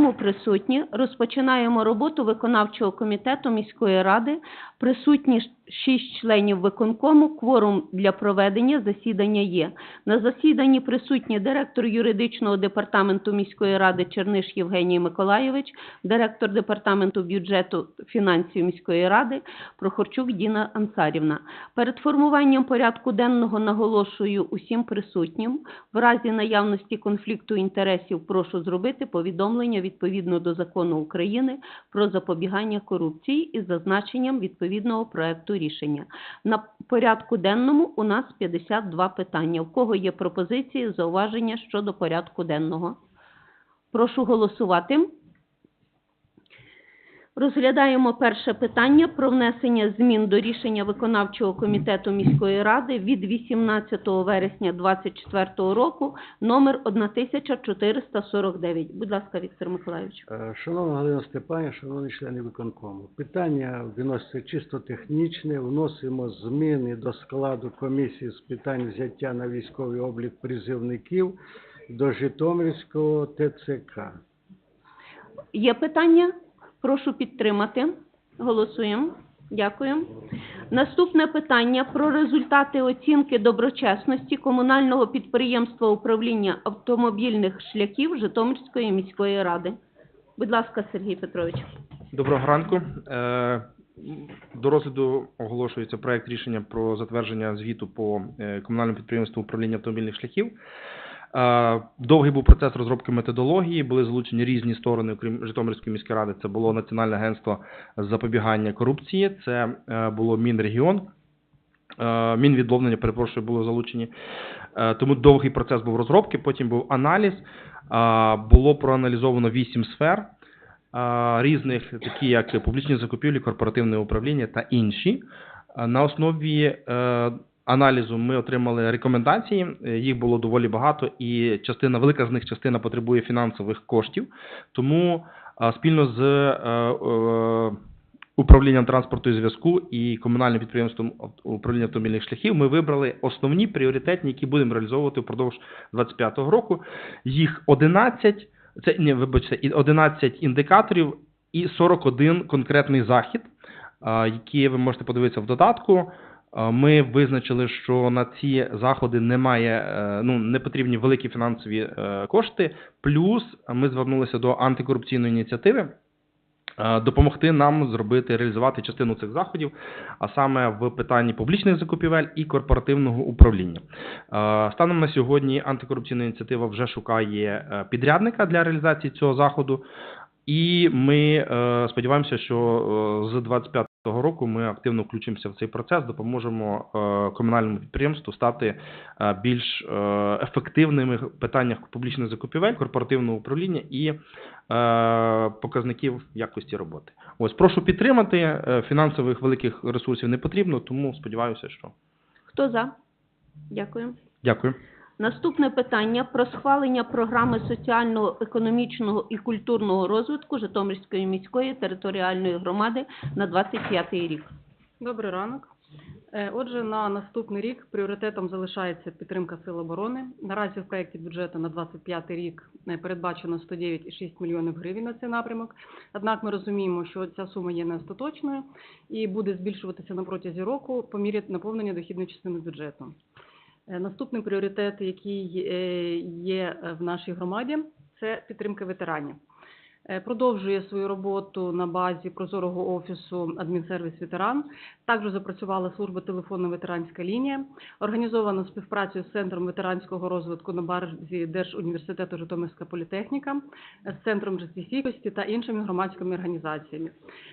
цілому присутні. Розпочинаємо роботу виконавчого комітету міської ради. Присутні ш- шість членів виконкому. Кворум для проведення засідання є. На засіданні присутні директор юридичного департаменту міської ради Черниш Євгеній Миколайович, директор департаменту бюджету фінансів міської ради Прохорчук Діна Ансарівна. Перед формуванням порядку денного наголошую усім присутнім. В разі наявності конфлікту інтересів прошу зробити повідомлення відповідно до закону України про запобігання корупції із зазначенням відповідного проекту рішення. На порядку денному у нас 52 питання. У кого є пропозиції, зауваження щодо порядку денного? Прошу голосувати. Розглядаємо перше питання про внесення змін до рішення виконавчого комітету міської ради від 18 вересня 2024 року номер 1449. Будь ласка, Віктор Миколайович. Е, Шановна Галина Степанівна, шановні члени виконкому, питання відноситься чисто технічне. Вносимо зміни до складу комісії з питань взяття на військовий облік призивників до Житомирського ТЦК. Є питання? Прошу підтримати. Голосуємо. Дякую. Наступне питання про результати оцінки доброчесності комунального підприємства управління автомобільних шляхів Житомирської міської ради. Будь ласка, Сергій Петрович. Доброго ранку. Е, До розгляду оголошується проект рішення про затвердження звіту по е, комунальному підприємству управління автомобільних шляхів. Е, Довгий був процес розробки методології, були залучені різні сторони, окрім Житомирської міської ради. Це було Національне агентство запобігання корупції, це е, було Мінрегіон, е, Мінвідновлення, перепрошую, були залучені. Тому довгий процес був розробки, потім був аналіз. Було проаналізовано вісім сфер різних, такі як публічні закупівлі, корпоративне управління та інші. На основі аналізу ми отримали рекомендації. Е, Їх було доволі багато, і частина, велика з них частина потребує фінансових коштів. Тому спільно з е, е, управлінням транспорту і зв'язку і комунальним підприємством управління автомобільних шляхів ми вибрали основні пріоритетні, які будемо реалізовувати впродовж 2025 року. Їх 11, це ні, вибачте, і 11 індикаторів і 41 конкретний захід, які ви можете подивитися в додатку. А, Ми визначили, що на ці заходи немає, е, ну не потрібні великі фінансові е, кошти. Плюс ми звернулися до антикорупційної ініціативи. е, Допомогти нам зробити реалізувати частину цих заходів, а саме в питанні публічних закупівель і корпоративного управління. Е, Станом на сьогодні антикорупційна ініціатива вже шукає е, підрядника для реалізації цього заходу, і ми е, сподіваємося, що е, з 25 року ми активно включимося в цей процес, допоможемо е, комунальному підприємству стати е, більш е, ефективними в питаннях публічних закупівель, корпоративного управління і е, показників якості роботи. Ось прошу підтримати. е, Фінансових великих ресурсів не потрібно, тому сподіваюся, що Хто за? Дякую. дякую. Наступне питання про схвалення програми соціального, економічного і культурного розвитку Житомирської міської територіальної громади на 25 рік. Добрий ранок. Е, Отже, на наступний рік пріоритетом залишається підтримка сил оборони. Наразі в проєкті бюджету на 25 рік е, передбачено 109,6 мільйонів гривень на цей напрямок. Однак ми розуміємо, що ця сума є не остаточною і буде збільшуватися на протязі року по мірі наповнення дохідної частини бюджету. Е, Наступний пріоритет, який е, є е, в нашій громаді, це підтримка ветеранів. Е, Продовжує свою роботу на базі прозорого офісу адмінсервіс ветеран. Також запрацювала служба телефонна ветеранська лінія. Організовано співпрацю з центром ветеранського розвитку на базі Держуніверситету Житомирська політехніка, з центром життєстійкості та іншими громадськими організаціями.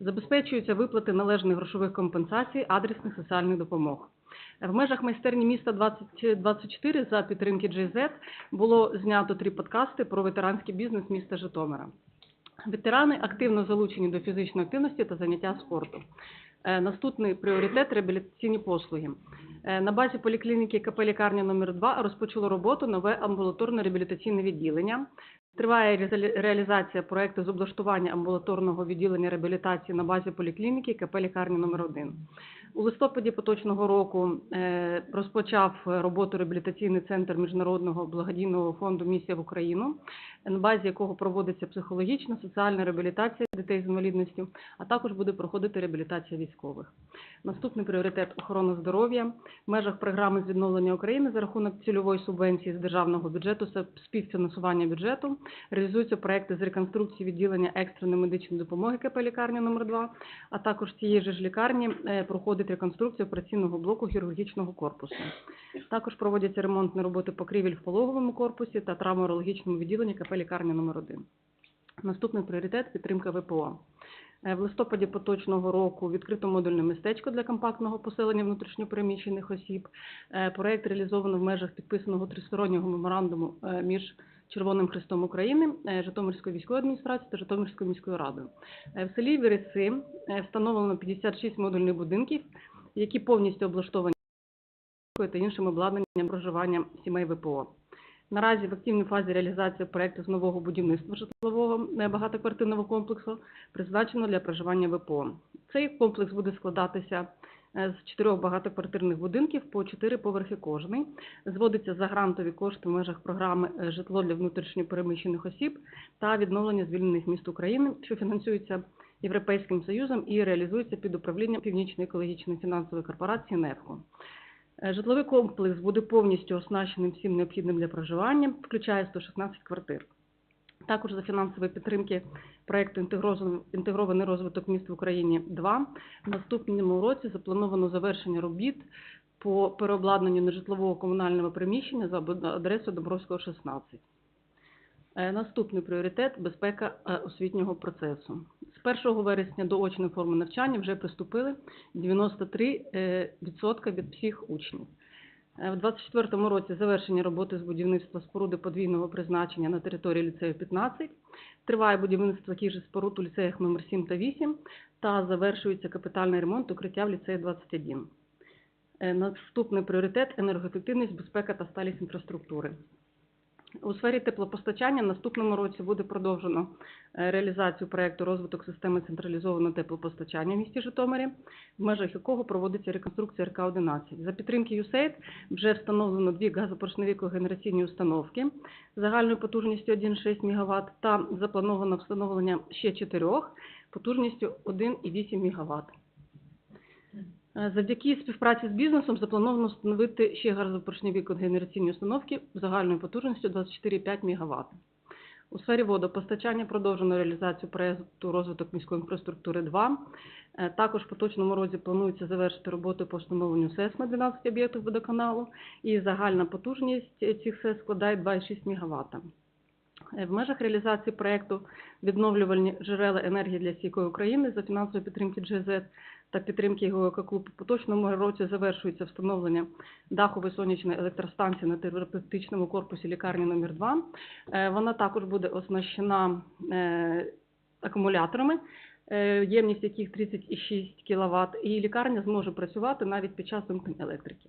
Забезпечуються виплати належних грошових компенсацій, адресних соціальних допомог. В межах майстерні міста 2024 за підтримки GZ було знято три подкасти про ветеранський бізнес міста Житомира. Ветерани активно залучені до фізичної активності та заняття спорту. Е, Наступний пріоритет реабілітаційні послуги. Е, На базі поліклініки КП лікарня номер 2 розпочало роботу нове амбулаторно реабілітаційне відділення. Триває реалізація проекту з облаштування амбулаторного відділення реабілітації на базі поліклініки КП лікарні номер 1 У листопаді поточного року е, розпочав роботу реабілітаційний центр Міжнародного благодійного фонду Місія в Україну, на базі якого проводиться психологічна, соціальна реабілітація дітей з інвалідністю, а також буде проходити реабілітація військових. Наступний пріоритет охорона здоров'я в межах програми з відновлення України за рахунок цільової субвенції з державного бюджету та співфінансування бюджету реалізуються проекти з реконструкції відділення екстреної медичної допомоги КП лікарня номер 2 а також цієї ж лікарні е, проходить реконструкція операційного блоку хірургічного корпусу. Також проводяться ремонтні роботи покрівель в пологовому корпусі та травматологічному відділенні КП лікарня номер 1 Наступний пріоритет підтримка ВПО. Е, В листопаді поточного року відкрито модульне містечко для компактного поселення внутрішньопереміщених осіб. Е, Проект реалізовано в межах підписаного тристороннього меморандуму е, між Червоним Хрестом України, Житомирською військовою адміністрацією та Житомирською міською радою. В селі Віриси встановлено 56 модульних будинків, які повністю облаштовані та іншим обладнанням проживання сімей ВПО. Наразі в активній фазі реалізації проекту з нового будівництва житлового е, багатоквартирного комплексу призначено для проживання ВПО. Цей комплекс буде складатися е, з чотирьох багатоквартирних будинків по чотири поверхи кожний. Зводиться за грантові кошти в межах програми е, житло для внутрішньопереміщених осіб та відновлення звільнених міст України, що фінансується Європейським Союзом і реалізується під управлінням Північної екологічної фінансової корпорації «НЕФКО». Е, Житловий комплекс буде повністю оснащеним всім необхідним для проживання, включає 116 квартир. Також за фінансової підтримки проекту інтегрований розвиток міст в Україні 2 в наступному році заплановано завершення робіт по переобладнанню нежитлового комунального приміщення за адресою Добровського 16. Е, Наступний пріоритет безпека е, освітнього процесу. З 1 вересня до очної форми навчання вже приступили 93% е, від всіх учнів. В 2024 році завершення роботи з будівництва споруди подвійного призначення на території ліцею 15. Триває будівництво таких же споруд у ліцеях номер 7 та 8 та завершується капітальний ремонт укриття в ліцеї 21. Е, Наступний пріоритет енергоефективність, безпека та сталість інфраструктури. У сфері теплопостачання в наступному році буде продовжено е, реалізацію проекту розвиток системи централізованого теплопостачання в місті Житомирі, в межах якого проводиться реконструкція РК-11. За підтримки USAID вже встановлено дві газопоршневі когенераційні установки загальною потужністю 1,6 МВт та заплановано встановлення ще чотирьох потужністю 1,8 МВт. Е, Завдяки співпраці з бізнесом заплановано встановити ще газопоршневі когенераційні установки загальною потужністю 24,5 МВт. У сфері водопостачання продовжено реалізацію проєкту розвиток міської інфраструктури 2. Е, Також в поточному році планується завершити роботу по встановленню СЕС на 12 об'єктів водоканалу, і загальна потужність цих СЕС складає 2,6 МВт. Е, В межах реалізації проекту відновлювальні джерела енергії для стійкої України за фінансової підтримки GZ та підтримки його клуб у поточному році завершується встановлення дахової сонячної електростанції на терапевтичному корпусі лікарні номер 2 Вона також буде оснащена е, акумуляторами, е, ємність яких 36 кВт, і лікарня зможе працювати навіть під час вимкнення електрики.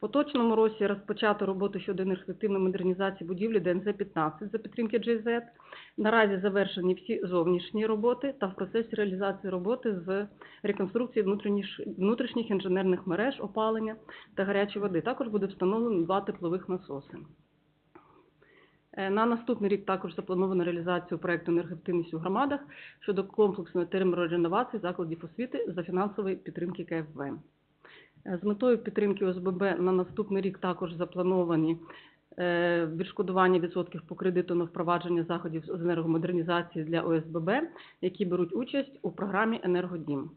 Поточному році розпочато роботу щодо енергоефективної модернізації будівлі ДНЗ-15 за підтримки GZ. Наразі завершені всі зовнішні роботи та в процесі реалізації роботи з реконструкції внутрішніх, інженерних мереж, опалення та гарячої води. Також буде встановлено два теплових насоси. Е, На наступний рік також заплановано реалізацію проекту енергоефективність у громадах щодо комплексної термореновації закладів освіти за фінансової підтримки КФВ. Е, З метою підтримки ОСББ на наступний рік також заплановані е, відшкодування відсотків по кредиту на впровадження заходів з енергомодернізації для ОСББ, які беруть участь у програмі «Енергодім».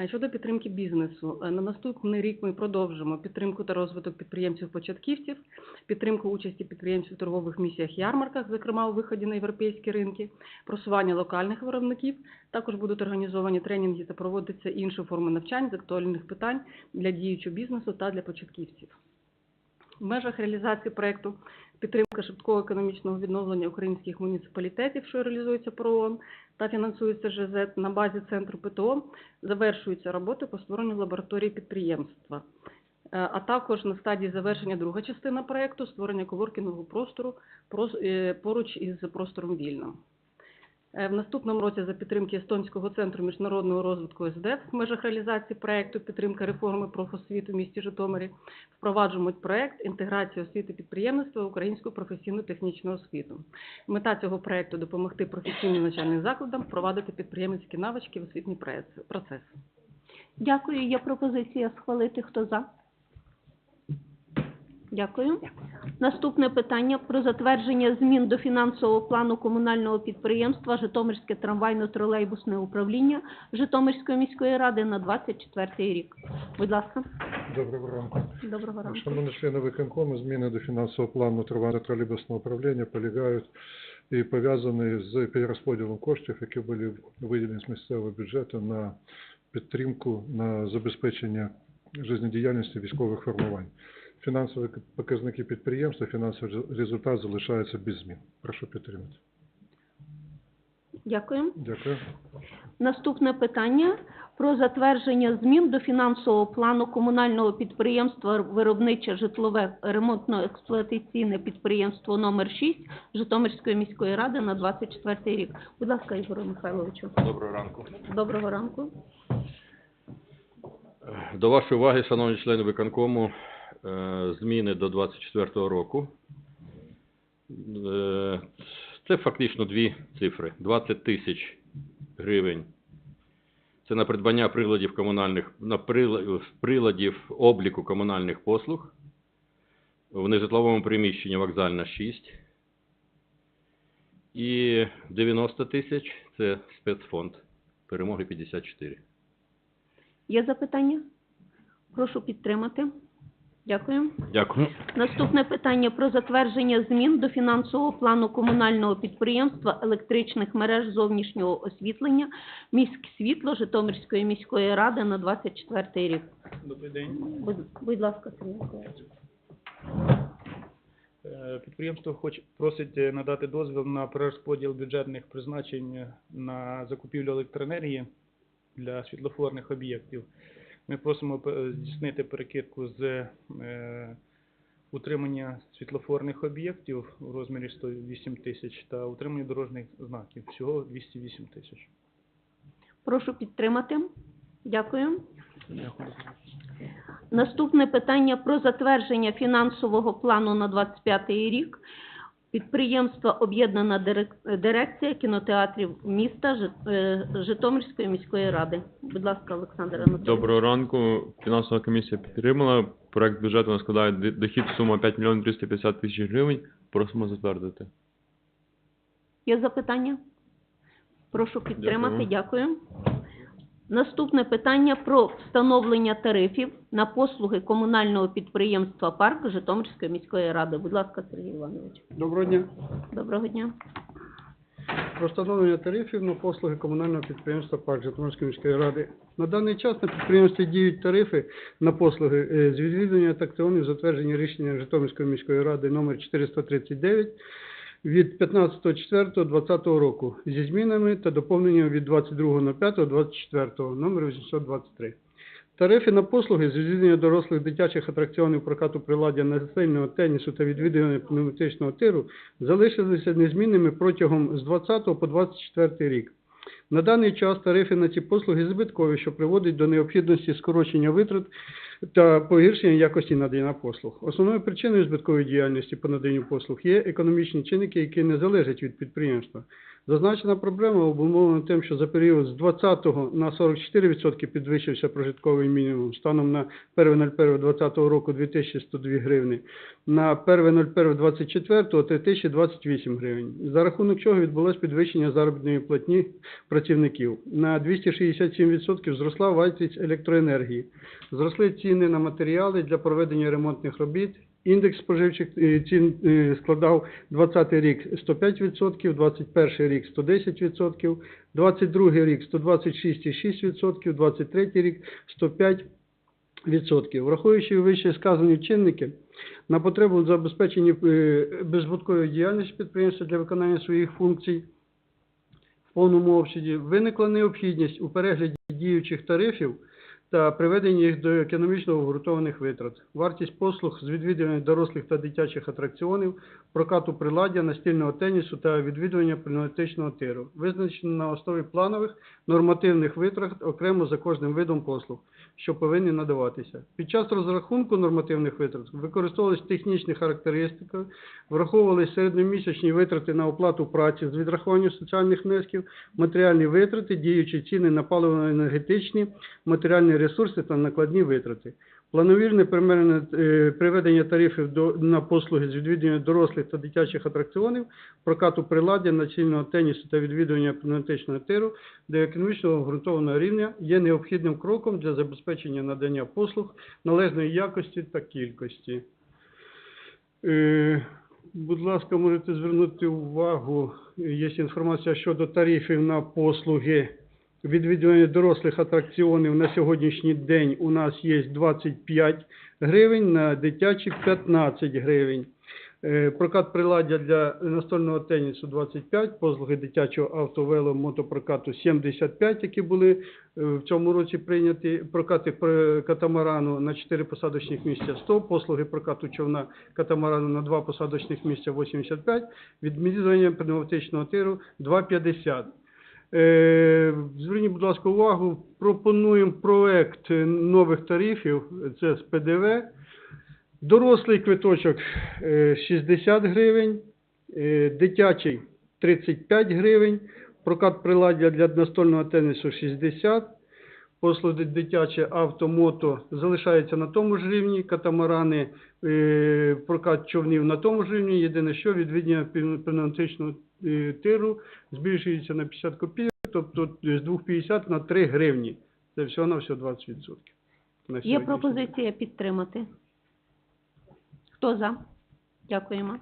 Е, Щодо підтримки бізнесу, е, на наступний рік ми продовжимо підтримку та розвиток підприємців-початківців, підтримку участі підприємців в торгових місіях ярмарках, зокрема у виході на європейські ринки, просування локальних виробників. Також будуть організовані тренінги та проводиться інші форми навчань з актуальних питань для діючого бізнесу та для початківців. В межах реалізації проекту підтримка швидкого економічного відновлення українських муніципалітетів, що реалізується ПРООН та фінансується ЖЗ на базі центру ПТО, завершуються роботи по створенню лабораторії підприємства. Е, а також на стадії завершення друга частина проекту створення коворкінгового простору е, поруч із простором Вільна. Е, В наступному році за підтримки Естонського центру міжнародного розвитку СДЕФ в межах реалізації проекту підтримка реформи профосвіту в місті Житомирі впроваджують проект інтеграція освіти підприємництва в українську професійну технічну освіту. Мета цього проекту допомогти професійним навчальним закладам впровадити підприємницькі навички в освітній процес. Дякую. Є пропозиція схвалити. Хто за? Дякую. Наступне питання про затвердження змін до фінансового плану комунального підприємства Житомирське трамвайно-тролейбусне управління Житомирської міської ради на 24 рік. Будь ласка, Доброго ранку. доброго ранку. Шановні члени виконкому, зміни до фінансового плану трамвайно тролейбусного управління полягають і пов'язані з перерозподілом коштів, які були виділені з місцевого бюджету на підтримку, на забезпечення життєдіяльності військових формувань. Фінансові показники підприємства, фінансовий результат залишаються без змін. Прошу підтримати. Дякую. Дякую. Наступне питання про затвердження змін до фінансового плану комунального підприємства виробниче житлове ремонтно-експлуатаційне підприємство номер 6 Житомирської міської ради на 24 рік. Будь ласка, Ігорю Михайловичу. Доброго ранку. Доброго ранку. До вашої уваги, шановні члени виконкому, зміни до 24 року. Е, Це фактично дві цифри. 20 тисяч гривень. Це на придбання приладів комунальних, на приладів обліку комунальних послуг в нежитловому приміщенні вокзальна 6. І 90 тисяч це спецфонд перемоги 54. Є запитання? Прошу підтримати. Дякую. Дякую. Наступне питання про затвердження змін до фінансового плану комунального підприємства електричних мереж зовнішнього освітлення міськсвітло Житомирської міської ради на 24 рік. Добрий день. Будь, будь ласка, Сергій Миколаївич. Е, Підприємство хоч просить е, надати дозвіл на перерозподіл бюджетних призначень на закупівлю електроенергії для світлофорних об'єктів. Ми просимо е, здійснити перекидку з е, утримання світлофорних об'єктів у розмірі 108 тисяч та утримання дорожніх знаків. Всього 208 тисяч. Прошу підтримати. Дякую. Наступне питання про затвердження фінансового плану на 25 рік. Підприємство Об'єднана дирек- дирекція кінотеатрів міста е, Житомирської міської ради. Будь ласка, Олександр Анатолійович. Доброго ранку. Фінансова комісія підтримала. Проект бюджету нас складає дохід сума 5 мільйонів 350 тисяч гривень. Просимо затвердити. Є запитання? Прошу підтримати. Дякую. Наступне питання про встановлення тарифів на послуги комунального підприємства «Парк» Житомирської міської ради. Будь ласка, Сергій Іванович. Доброго дня. Доброго дня. Про встановлення тарифів на послуги комунального підприємства «Парк» Житомирської міської ради. На даний час на підприємстві діють тарифи на послуги е, з відвідування атракціонів, затвердження рішення Житомирської міської ради номер 439 від 15.04.2020 року зі змінами та доповненням від 22.05.24 номер 823. Тарифи на послуги з відвідування дорослих дитячих атракціонів прокату приладдя настільного тенісу та відвідування пневматичного тиру залишилися незмінними протягом з 20 по 24 рік. На даний час тарифи на ці послуги збиткові, що приводить до необхідності скорочення витрат та погіршення якості надання послуг. Основною причиною збиткової діяльності по наданню послуг є економічні чинники, які не залежать від підприємства. Зазначена проблема обумовлена тим, що за період з 20 на 44% підвищився прожитковий мінімум станом на 1.01.2020 року 2102 гривни, на 1.01.24 3028 гривень. За рахунок чого відбулось підвищення заробітної платні працівників. На 267% зросла вартість електроенергії. Зросли ціни на матеріали для проведення ремонтних робіт. Індекс споживчих е, цін е, складав 20 рік 105%, 21 рік 110%, 22 рік 126,6%, 23 рік 105%. Враховуючи вище сказані чинники, на потребу забезпечення е, беззбуткової діяльності підприємства для виконання своїх функцій в повному обсязі, виникла необхідність у перегляді діючих тарифів та приведення їх до економічно обґрунтованих витрат. Вартість послуг з відвідування дорослих та дитячих атракціонів, прокату приладдя, настільного тенісу та відвідування пневматичного тиру, визначено на основі планових нормативних витрат окремо за кожним видом послуг, що повинні надаватися. Під час розрахунку нормативних витрат використовувались технічні характеристики, враховувались середньомісячні витрати на оплату праці з відрахуванням соціальних внесків, матеріальні витрати, діючі ціни на паливно-енергетичні, матеріальні ресурси та накладні витрати. Плановірне е, приведення тарифів до, на послуги з відвідування дорослих та дитячих атракціонів, прокату приладдя, націльного тенісу та відвідування пневматичного тиру до економічно обґрунтованого рівня є необхідним кроком для забезпечення надання послуг належної якості та кількості. Е, Будь ласка, можете звернути увагу, є інформація щодо тарифів на послуги відвідування дорослих атракціонів на сьогоднішній день у нас є 25 гривень, на дитячих 15 гривень. Е, Прокат приладдя для настольного тенісу 25, послуги дитячого автовело мотопрокату 75, які були е, в цьому році прийняті. Прокати пр- катамарану на 4 посадочних місця 100, послуги прокату човна катамарану на 2 посадочних місця 85, відвідування пневматичного тиру 2,50. Е, Зверніть, будь ласка, увагу, пропонуємо проект е, нових тарифів, це з ПДВ. Дорослий квиточок е, 60 гривень, е, дитячий 35 гривень, прокат приладдя для настольного тенісу 60, послуги дитяче авто-мото залишається на тому ж рівні, катамарани, е, прокат човнів на тому ж рівні, єдине що відвідування пів- пневматичного е, тиру збільшується на 50 копійок, тобто з 2,50 на 3 гривні. Це всього на всього 20%. на Є пропозиція підтримати. Хто за? Дякуємо.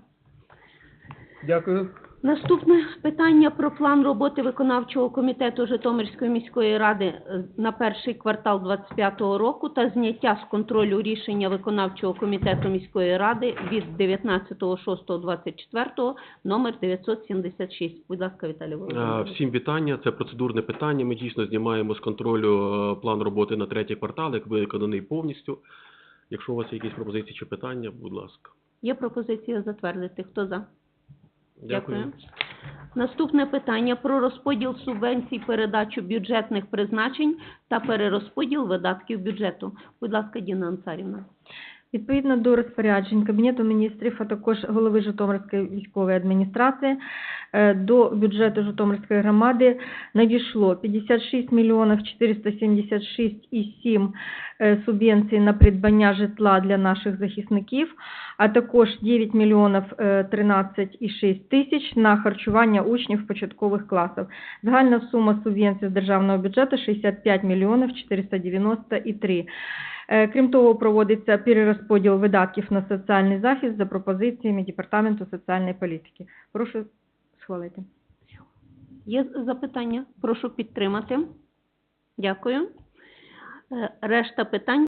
Дякую. Наступне питання про план роботи виконавчого комітету Житомирської міської ради е, на перший квартал 2025 року та зняття з контролю рішення виконавчого комітету міської ради від 19.06.24 номер 976. Будь ласка, Віталій Е, Володимирович. Всім вітання. Це процедурне питання. Ми дійсно знімаємо з контролю е, план роботи на третій квартал, як виконаний повністю. Якщо у вас є якісь пропозиції чи питання, будь ласка. Є пропозиція затвердити. Хто за? Дякую. Наступне питання про розподіл субвенцій, передачу бюджетних призначень та перерозподіл видатків бюджету. Будь ласка, Діна Ансарівна. Відповідно до розпоряджень Кабінету міністрів, а також голови Житомирської військової адміністрації, е, до бюджету Житомирської громади надійшло 56 мільйонів 476,7 е, субвенцій на придбання житла для наших захисників, а також 9 мільйонів е, 13,6 тисяч на харчування учнів початкових класів. Загальна сума субвенцій з державного бюджету 65 мільйонів 490,3. Е, Крім того, проводиться перерозподіл видатків на соціальний захист за пропозиціями Департаменту соціальної політики. Прошу схвалити. Є запитання? Прошу підтримати. Дякую. Е, Решта питань